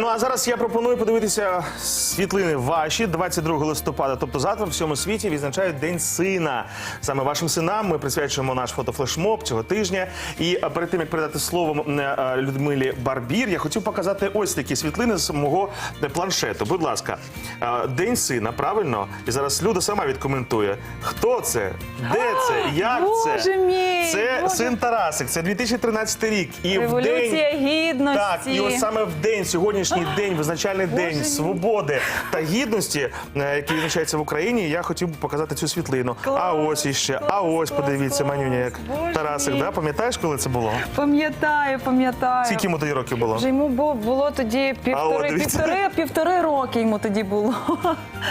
Ну а зараз я пропоную подивитися світлини ваші 22 листопада. Тобто завтра в всьому світі відзначають День сина. Саме вашим синам ми присвячуємо наш фотофлешмоб цього тижня. І перед тим як передати слово е, Людмилі Барбір, я хотів показати ось такі світлини з мого е, планшету. Будь ласка, Е, День сина, правильно? І зараз Люда сама відкоментує. Хто це? Де це? Як Боже це? мій, Це Боже. син Тарасик. Це 2013 рік. І в Революція день... гідності. Так, і ось саме в день, сьогоднішній день, визначальний день мій. свободи та гідності, е, який відзначається в Україні, я хотів би показати цю світлину. Клас, а ось іще, а клас, ось клас, подивіться, клас. манюня, як Боже Тарасик, мій. да? пам'ятаєш, коли це було? Пам'ятаю, пам'ятаю. Скільки йому тоді років було? Вже йому було, було тоді півтори, дивіться. півтори, півтори роки йому тоді було.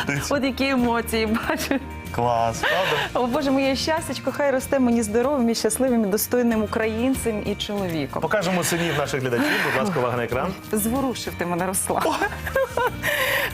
Дивіться. От які емоції, бачиш. Клас, правда? О Боже, моє щастячко, хай росте мені здоровим і щасливим, і достойним українцем і чоловіком. Покажемо синів наших глядачів, будь ласка, увага на екран. Зворушив ти мене, Руслан.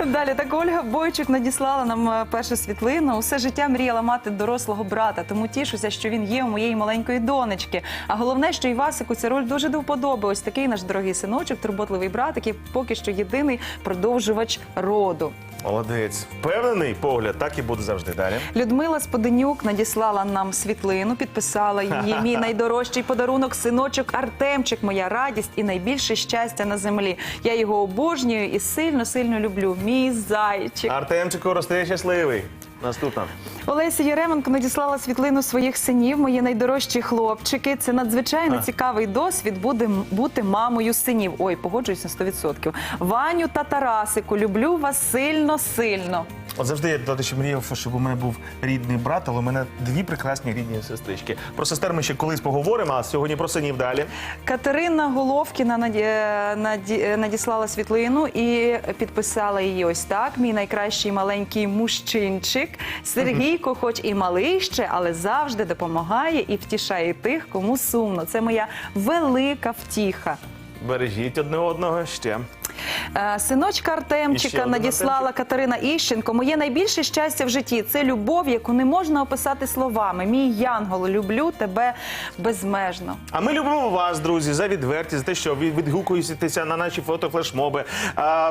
Далі так Ольга Бойчук надіслала нам е, першу світлину. Усе життя мріяла мати дорослого брата, тому тішуся, що він є у моєї маленької донечки. А головне, що Івасику ця роль дуже до вподоби. Ось такий наш дорогий синочок, турботливий брат, який поки що єдиний продовжувач роду. Молодець. Впевнений погляд, так і буде завжди далі. Людмила Споденюк надіслала нам світлину, підписала її. Мій найдорожчий подарунок, синочок Артемчик, моя радість і найбільше щастя на землі. Я його обожнюю і сильно сильно люблю. Мій зайчик. Артемчику росте щасливий. Наступна. Олеся Яременко надіслала світлину своїх синів. Мої найдорожчі хлопчики. Це надзвичайно цікавий досвід буде бути мамою синів. Ой, погоджуюсь на 100%. Ваню та Тарасику. Люблю вас сильно, сильно. От завжди я до речі, мріяв, щоб у мене був рідний брат, але у мене дві прекрасні рідні сестрички. Про сестер ми ще колись поговоримо, а сьогодні про синів далі. Катерина Головкіна наді- наді- надіслала світлину і підписала її ось так. Мій найкращий маленький мужчинчик. Сергійко, хоч і малий ще, але завжди допомагає і втішає тих, кому сумно. Це моя велика втіха. Бережіть одне одного ще. Е, Синочка Артемчика надіслала Артемчик. Катерина Іщенко. Моє найбільше щастя в житті це любов, яку не можна описати словами. Мій янгол, люблю тебе безмежно. А ми любимо вас, друзі, за відвертість, за те, що ви відгукуєтеся на наші фотофлешмоби.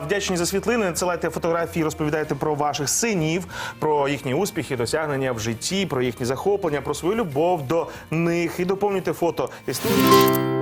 Вдячні за світлини. Надсилайте фотографії, розповідайте про ваших синів, про їхні успіхи, досягнення в житті, про їхні захоплення, про свою любов до них і доповнюйте фото. історії.